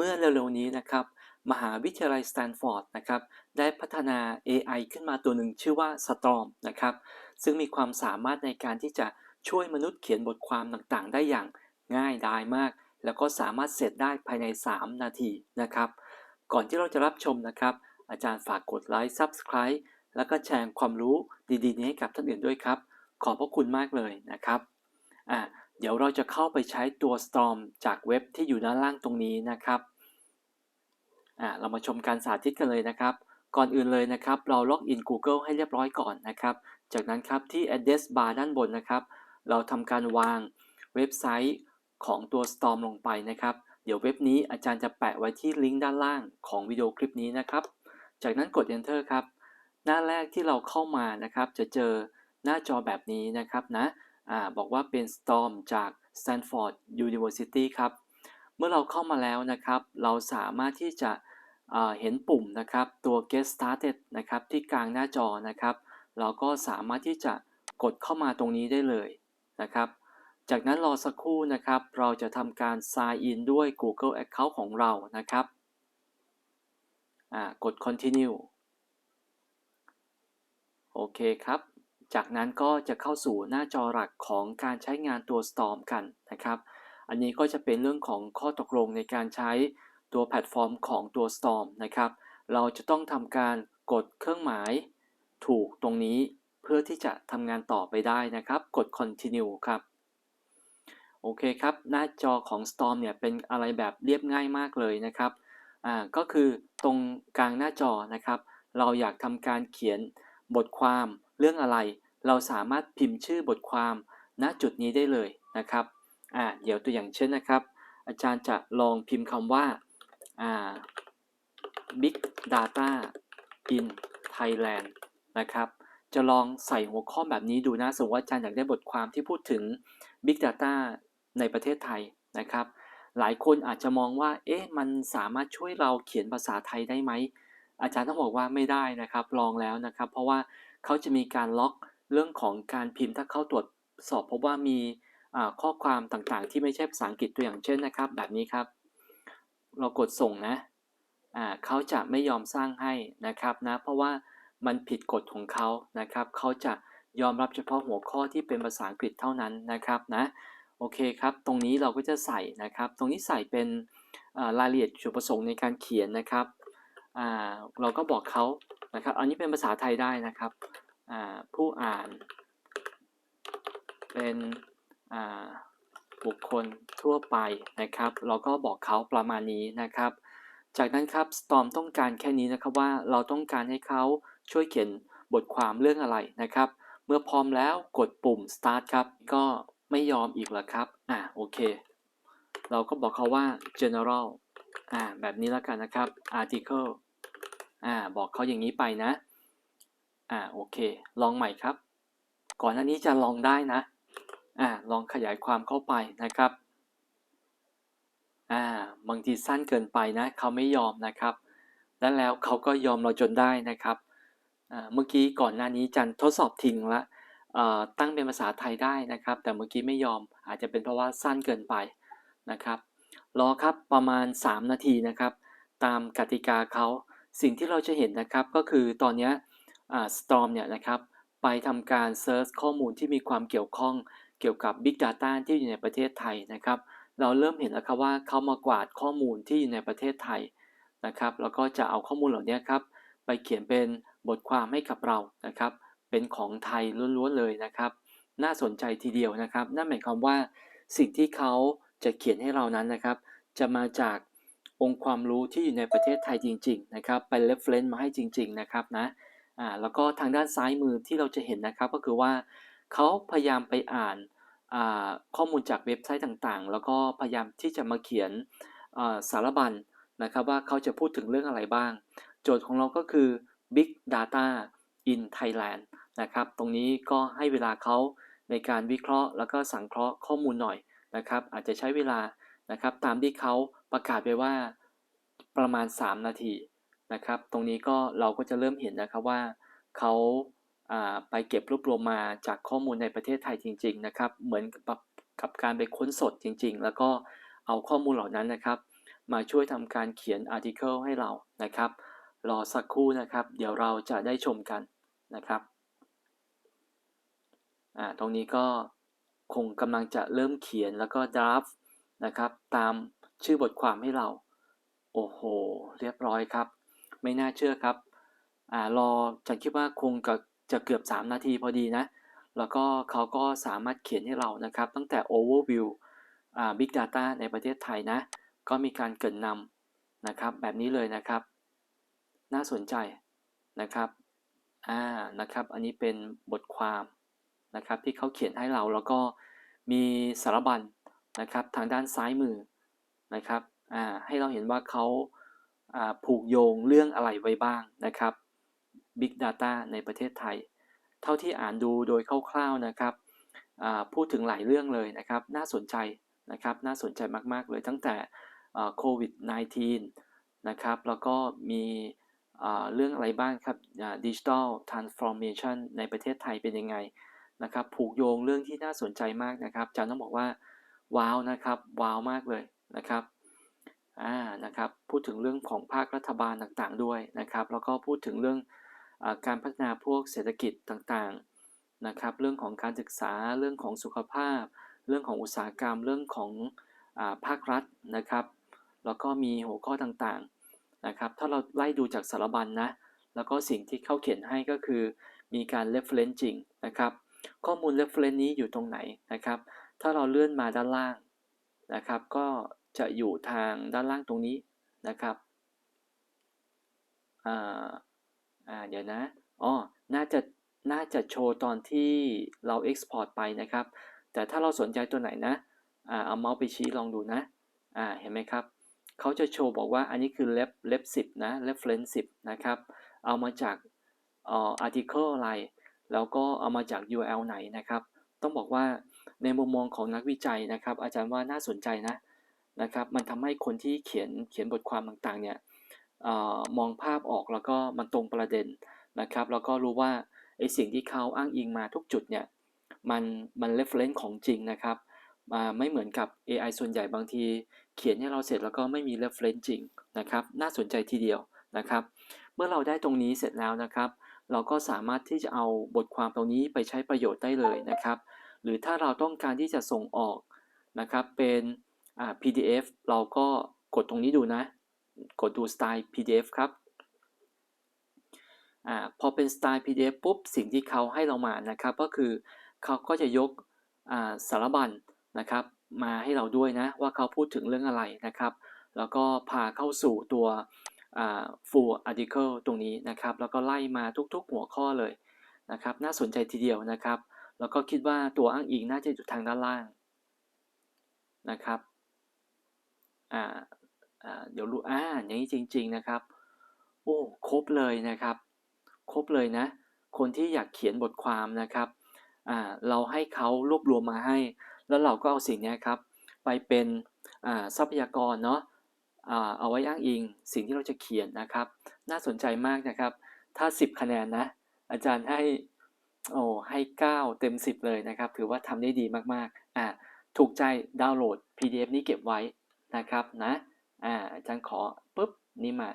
เมื่อเร็วๆนี้นะครับ มหาวิทยาลัยสแตนฟอร์ดนะครับ ได้พัฒนา AI ขึ้นมาตัวหนึ่งชื่อว่า Storm นะครับ ซึ่งมีความสามารถในการที่จะช่วยมนุษย์เขียนบทความต่างๆ ได้อย่างง่ายดายมาก แล้วก็สามารถเสร็จได้ภายใน 3 นาทีนะครับ ก่อนที่เราจะรับชมนะครับ อาจารย์ฝากกดไลค์ Subscribe แล้วก็แชร์ความรู้ดีๆ นี้ให้กับท่านอื่นด้วยครับ ขอบพระคุณมากเลยนะครับอ่า เดี๋ยวเราจะเข้าไปใช้ตัว Storm จากเว็บที่อยู่ด้านล่างตรงนี้นะครับอ่าเรามาชมการสาธิตกันเลยนะครับ ก่อนอื่นเลยนะครับ เราล็อกอิน Google ให้เรียบร้อยก่อนนะครับ จากนั้นครับที่ address bar ด้านบนนะครับ เราทำการวางเว็บไซต์ของตัว Storm ลงไปนะครับ เดี๋ยวเว็บนี้อาจารย์จะแปะไว้ที่ลิงก์ด้านล่างของวิดีโอคลิปนี้นะครับ จากนั้นกด enter ครับ หน้าแรกที่เราเข้ามานะครับ จะเจอหน้าจอแบบนี้นะครับนะ อบอกว่าเป็น Storm จาก Stanford University ครับ เมื่อเราเข้ามาแล้วนะครับ เราสามารถที่จะเห็นปุ่มนะครับตัว get started นะครับที่กลางหน้าจอนะครับ เราก็สามารถที่จะกดเข้ามาตรงนี้ได้เลยนะครับ จากนั้นรอสักครู่นะครับ เราจะทำการ sign in ด้วย Google Account ของเรานะครับกด continue โอเคครับ จากนั้นก็จะเข้าสู่หน้าจอหลักของการใช้งานตัว Storm กันนะครับ อันนี้ก็จะเป็นเรื่องของข้อตกลงในการใช้ตัวแพลตฟอร์มของตัว Storm นะครับ เราจะต้องทำการกดเครื่องหมาย ถูกตรงนี้เพื่อที่จะทำงานต่อไปได้นะครับ กด continue ครับโอเคครับ หน้าจอของ Storm เนี่ยเป็นอะไรแบบเรียบง่ายมากเลยนะครับ อ่า ก็คือตรงกลางหน้าจอนะครับ เราอยากทำการเขียนบทความ เรื่องอะไร เราสามารถพิมพ์ชื่อบทความณจุดนี้ได้เลยนะครับอ่าเดี๋ยวตัวอย่างเช่นนะครับ อาจารย์จะลองพิมพ์คำว่าอ่า big data in Thailand นะครับจะลองใส่หัวข้อแบบนี้ดูนะสมมติว่าอาจารย์อยากได้บทความที่พูดถึง big data ในประเทศไทยนะครับ หลายคนอาจจะมองว่า เอ๊ะ มันสามารถช่วยเราเขียนภาษาไทยได้ไหม อาจารย์ต้องบอกว่าไม่ได้นะครับ ลองแล้วนะครับ เพราะว่า เขาจะมีการล็อกเรื่องของการพิมพ์ถ้าเขาตรวจสอบพบว่ามีข้อความต่างๆ ที่ไม่ใช่ภาษาอังกฤษตัวอย่างเช่นนะครับ แบบนี้ครับ เรากดส่งนะเขาจะไม่ยอมสร้างให้นะครับนะ เพราะว่ามันผิดกฎของเขานะครับ เขาจะยอมรับเฉพาะหัวข้อที่เป็นภาษาอังกฤษเท่านั้นนะครับนะ โอเคครับ ตรงนี้เราก็จะใส่นะครับ ตรงนี้ใส่เป็นรายละเอียดจุดประสงค์ในการเขียนนะครับ เราก็บอกเขา นะครับ อันนี้เป็นภาษาไทยได้นะครับ ผู้อ่าน เป็นบุคคลทั่วไปนะครับ เราก็บอกเขาประมาณนี้นะครับ จากนั้นครับ Storm ต้องการแค่นี้นะครับว่าเราต้องการให้เขาช่วยเขียนบทความเรื่องอะไรนะครับ เมื่อพร้อมแล้วกดปุ่ม start ครับ ก็ไม่ยอมอีกแล้วครับ อ่าโอเค เราก็บอกเขาว่า general อ่าแบบนี้แล้วกันนะครับ article อ่าบอกเขาอย่างนี้ไปนะอ่าโอเค ลองใหม่ครับ ก่อนหน้านี้จะลองได้นะอ่าลองขยายความเข้าไปนะครับอ่าบางทีสั้นเกินไปนะเขาไม่ยอมนะครับ และแล้วเขาก็ยอมเราจนได้นะครับอ่าเมื่อกี้ก่อนหน้านี้จันทดสอบทิ้งละตั้งเป็นภาษาไทยได้นะครับ แต่เมื่อกี้ไม่ยอมอาจจะเป็นเพราะว่าสั้นเกินไปนะครับ รอครับประมาณ 3 นาทีนะครับ ตามกติกาเขา สิ่งที่เราจะเห็นนะครับก็คือตอนนี้สตอมเนี่ยนะครับไปทำการเซิร์ชข้อมูลที่มีความเกี่ยวข้องเกี่ยวกับ Big Data ที่อยู่ในประเทศไทยนะครับ เราเริ่มเห็นแล้วครับว่าเขามากวาดข้อมูลที่อยู่ในประเทศไทยนะครับ แล้วก็จะเอาข้อมูลเหล่านี้ครับไปเขียนเป็นบทความให้กับเรานะครับ เป็นของไทยล้วนๆเลยนะครับ น่าสนใจทีเดียวนะครับ นั่นหมายความว่าสิ่งที่เขาจะเขียนให้เรานั้นนะครับ จะมาจาก องค์ความรู้ที่อยู่ในประเทศไทยจริง ๆ นะครับไป reference มาให้จริง ๆ นะครับนะอ่าแล้วก็ทางด้านซ้ายมือที่เราจะเห็นนะครับก็คือว่าเขาพยายามไปอ่านอ่าข้อมูลจากเว็บไซต์ต่างๆ แล้วก็พยายามที่จะมาเขียนสารบัญนะครับว่าเขาจะพูดถึงเรื่องอะไรบ้าง โจทย์ของเราก็คือ Big Data in Thailand นะครับ ตรงนี้ก็ให้เวลาเขาในการวิเคราะห์ แล้วก็สังเคราะห์ข้อมูลหน่อยนะครับ อาจจะใช้เวลานะครับตามที่เขา ประกาศไปว่าประมาณ 3 นาทีนะครับ ตรงนี้ก็เราก็จะเริ่มเห็นนะครับว่าเขาไปเก็บรวบรวมมาจากข้อมูลในประเทศไทยจริง ๆ นะครับ เหมือนกับการไปค้นสดจริง ๆ แล้วก็เอาข้อมูลเหล่านั้นนะครับ มาช่วยทำการเขียน article ให้เรานะครับ รอสักครู่นะครับ เดี๋ยวเราจะได้ชมกันนะครับตรงนี้ก็คงกำลังจะเริ่มเขียนแล้วก็ draft นะครับ ตาม ชื่อบทความให้เรา โอ้โห เรียบร้อยครับ ไม่น่าเชื่อครับอ่ารอฉันคิดว่าคงจะจะเกือบ 3 นาทีพอดีนะ แล้วก็เขาก็สามารถเขียนให้เรานะครับ ตั้งแต่ overview อ่า big data ในประเทศไทยนะ ก็มีการเกินนำนะครับ แบบนี้เลยนะครับ น่าสนใจนะครับอ่านะครับ อันนี้เป็นบทความนะครับที่เขาเขียนให้เราแล้วก็มีสารบัญนะครับทางด้านซ้ายมือ นะครับให้เราเห็นว่าเขาผูกโยงเรื่องอะไรไว้บ้างนะครับ Big Data ในประเทศไทย เท่าที่อ่านดูโดยคร่าวๆนะครับพูดถึงหลายเรื่องเลยนะครับ น่าสนใจนะครับ น่าสนใจมากๆเลยตั้งแต่โควิด -19 นะครับ แล้วก็มีเรื่องอะไรบ้างครับดิจิทัลทรานส์ฟอร์เมชันในประเทศไทยเป็นยังไงนะครับ ผูกโยงเรื่องที่น่าสนใจมากนะครับอาจารย์ต้องบอกว่า ว้าวนะครับ ว้าวมากเลย นะครับอ่านะครับพูดถึงเรื่องของภาครัฐบาลต่างๆด้วยนะครับ แล้วก็พูดถึงเรื่องอการพัฒนาพวกเศรษฐกิจต่างๆนะครับ เรื่องของการศึกษาเรื่องของสุขภาพ เรื่องของอุตสาหกรรมเรื่องของอภาครัฐนะครับ แล้วก็มีหัวข้อต่างๆนะครับถ้าเราไล่ดูจากสารบัญนนะแล้วก็สิ่งที่เขาเขียนให้ก็คือมีการ reference จริงนะครับ ข้อมูล reference นี้อยู่ตรงไหนนะครับ ถ้าเราเลื่อนมาด้านล่างนะครับ ก็ จะอยู่ทางด้านล่างตรงนี้นะครับอ่าอ่าเดี๋ยวนะอ๋อน่าจะน่าจะโชว์ตอนที่เรา export ไปนะครับ แต่ถ้าเราสนใจตัวไหนนะอ่าเอาเมาส์ไปชี้ลองดูนะอ่าเห็นไหมครับเขาจะโชว์บอกว่าอันนี้คือ left left 10นะ reference 10นะครับเอามาจากอ่อ article อะไร แล้วก็เอามาจาก URL ไหนนะครับ ต้องบอกว่าในมุมมองของนักวิจัยนะครับ อาจารย์ว่าน่าสนใจนะ นะครับ มันทำให้คนที่เขียนเขียนบทความต่างๆเนี่ยอมองภาพออกแล้วก็มันตรงประเด็นนะครับ แล้วก็รู้ว่าไอสิ่งที่เขาอ้างอิงมาทุกจุดเนี่ยมันมัน reference ของจริงนะครับมาไม่เหมือนกับ AI ส่วนใหญ่บางที เขียนให้เราเสร็จแล้วก็ไม่มี reference จริงนะครับ น่าสนใจทีเดียวนะครับ เมื่อเราได้ตรงนี้เสร็จแล้วนะครับ เราก็สามารถที่จะเอาบทความตรงนี้ไปใช้ประโยชน์ได้เลยนะครับ หรือถ้าเราต้องการที่จะส่งออกนะครับเป็น PDF เราก็กดตรงนี้ดูนะ กดดูสไตล์ PDF ครับอพอเป็นสไตล์ PDF ปุ๊บ สิ่งที่เขาให้เรามานะครับ ก็คือเขาก็จะยกสารบัญนะครับ มาให้เราด้วยนะ ว่าเขาพูดถึงเรื่องอะไรนะครับ แล้วก็พาเข้าสู่ตัว full article ตรงนี้นะครับ แล้วก็ไล่มาทุกๆหัวข้อเลยนะครับ น่าสนใจทีเดียวนะครับ แล้วก็คิดว่าตัวอ้างอิงน่าจะอยู่ทางด้านล่างนะครับ อ่าเดี๋ยวรู้อ่าอย่างนี้จริง ๆนะครับ โอ้ครบเลยนะครับ ครบเลยนะ คนที่อยากเขียนบทความนะครับอ่าเราให้เขารวบรวมมาให้ แล้วเราก็เอาสิ่งนี้ครับ ไปเป็นอ่าทรัพยากรเนาะเอาไว้อ้างอิงสิ่งที่เราจะเขียนนะครับ น่าสนใจมากนะครับ ถ้า 10 คะแนนนะ อาจารย์ให้โอ้ให้ 9 เต็ม 10 เลยนะครับ ถือว่าทำได้ดีมากๆอ่าถูกใจดาวน์โหลด PDF นี้เก็บไว้ นะครับนะอ่าอาจารย์ขอปุ๊บนี่มา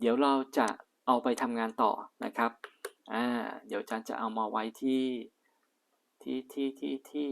เดี๋ยวเราจะเอาไปทำงานต่อนะครับอ่าเดี๋ยวอาจารย์จะเอามาไว้ที่ที่ที่ที่ที่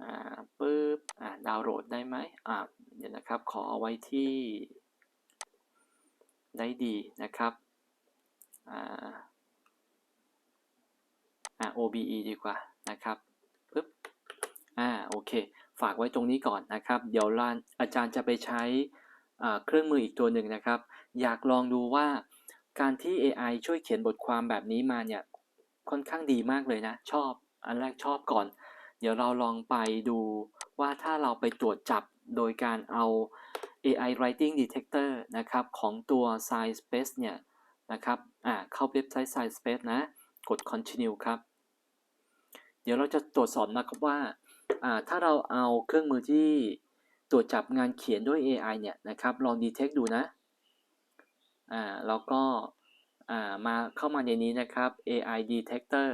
อ่าปุ๊บอ่าดาวน์โหลดได้ไหมอ่าเดี๋ยวนะครับขอเอาไว้ที่ได้ดีนะครับอ่าอ่า OBE ดีกว่านะครับปึ๊บอ่าโอเค ฝากไว้ตรงนี้ก่อนนะครับ เดี๋ยวอาจารย์จะไปใช้เครื่องมืออีกตัวหนึ่งนะครับ อยากลองดูว่าการที่ AI ช่วยเขียนบทความแบบนี้มาเนี่ยค่อนข้างดีมากเลยนะ ชอบ อันแรกชอบก่อน เดี๋ยวเราลองไปดูว่าถ้าเราไปตรวจจับโดยการเอา AI Writing Detector นะครับของตัว SciSpace เนี่ยนะครับอ่าเข้าเว็บไซต์ SciSpace นะ กด Continue ครับ เดี๋ยวเราจะตรวจสอบนะครับว่า ถ้าเราเอาเครื่องมือที่ตรวจจับงานเขียนด้วย AI เนี่ยนะครับลอง detect ดูนะอ่าแล้วก็อ่ามาเข้ามาในนี้นะครับ AI detector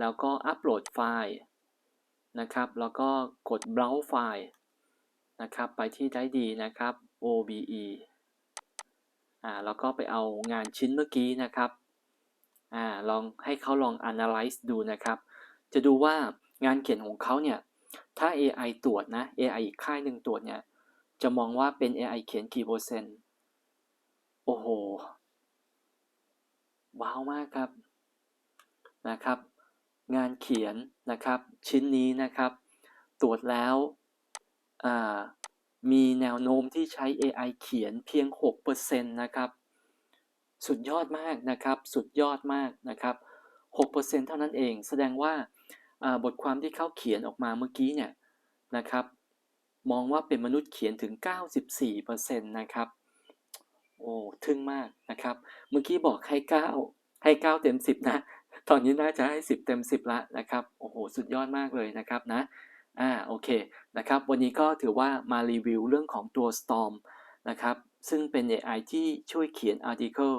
แล้วก็อัปโหลดไฟล์นะครับแล้วก็กด browse ไฟล์นะครับไปที่ได้ดีนะครับ OBE อ่าแล้วก็ไปเอางานชิ้นเมื่อกี้นะครับอ่าลองให้เขาลอง analyze ดูนะครับ จะดูว่างานเขียนของเขาเนี่ย ถ้า AI ตรวจนะ AI อีกค่ายหนึ่งตรวจเนี่ย จะมองว่าเป็น AI เขียนกี่เปอร์เซ็นต์ โอ้โห ว้าวมากครับ นะครับ งานเขียนนะครับ ชิ้นนี้นะครับ ตรวจแล้วมีแนวโน้มที่ใช้ AI เขียนเพียง 6%นะครับ สุดยอดมากนะครับ สุดยอดมากนะครับ 6%เท่านั้นเอง แสดงว่า บทความที่เขาเขียนออกมาเมื่อกี้เนี่ยนะครับ มองว่าเป็นมนุษย์เขียนถึง 94%นะครับโอ้ทึ่งมากนะครับ เมื่อกี้บอกให้ 9 ให้ 9 เต็ม 10 นะ ตอนนี้น่าจะให้ 10 เต็ม 10ล้วนะครับโอ้โหสุดยอดมากเลยนะครับนะอ่าโอเคนะครับวันนี้ก็ถือว่ามารีวิวเรื่องของตัว Storm นะครับซึ่งเป็น AI ที่ช่วยเขียน article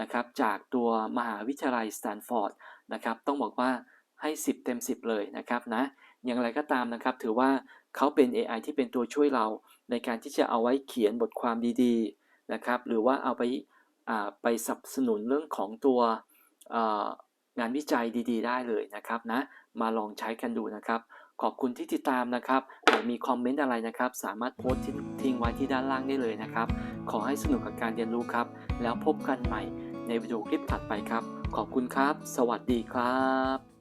นะครับจากตัวมหาวิทยาลัยสแตนฟอร์ดนะครับต้องบอกว่า ให้ 10 เต็ม 10 เลยนะครับนะอย่างไรก็ตามนะครับ ถือว่าเขาเป็น AI ที่เป็นตัวช่วยเราในการที่จะเอาไว้เขียนบทความดีๆนะครับ หรือว่าเอาไปไปสนับสนุนเรื่องของตัวงานวิจัยดีๆ ได้เลยนะครับนะมาลองใช้กันดูนะครับ ขอบคุณที่ติดตามนะครับหากมีคอมเมนต์อะไรนะครับ สามารถโพสต์ทิ้งไว้ที่ด้านล่างได้เลยนะครับ ขอให้สนุกกับการเรียนรู้ครับ แล้วพบกันใหม่ในวิดีโอคลิปถัดไปครับ ขอบคุณครับ สวัสดีครับ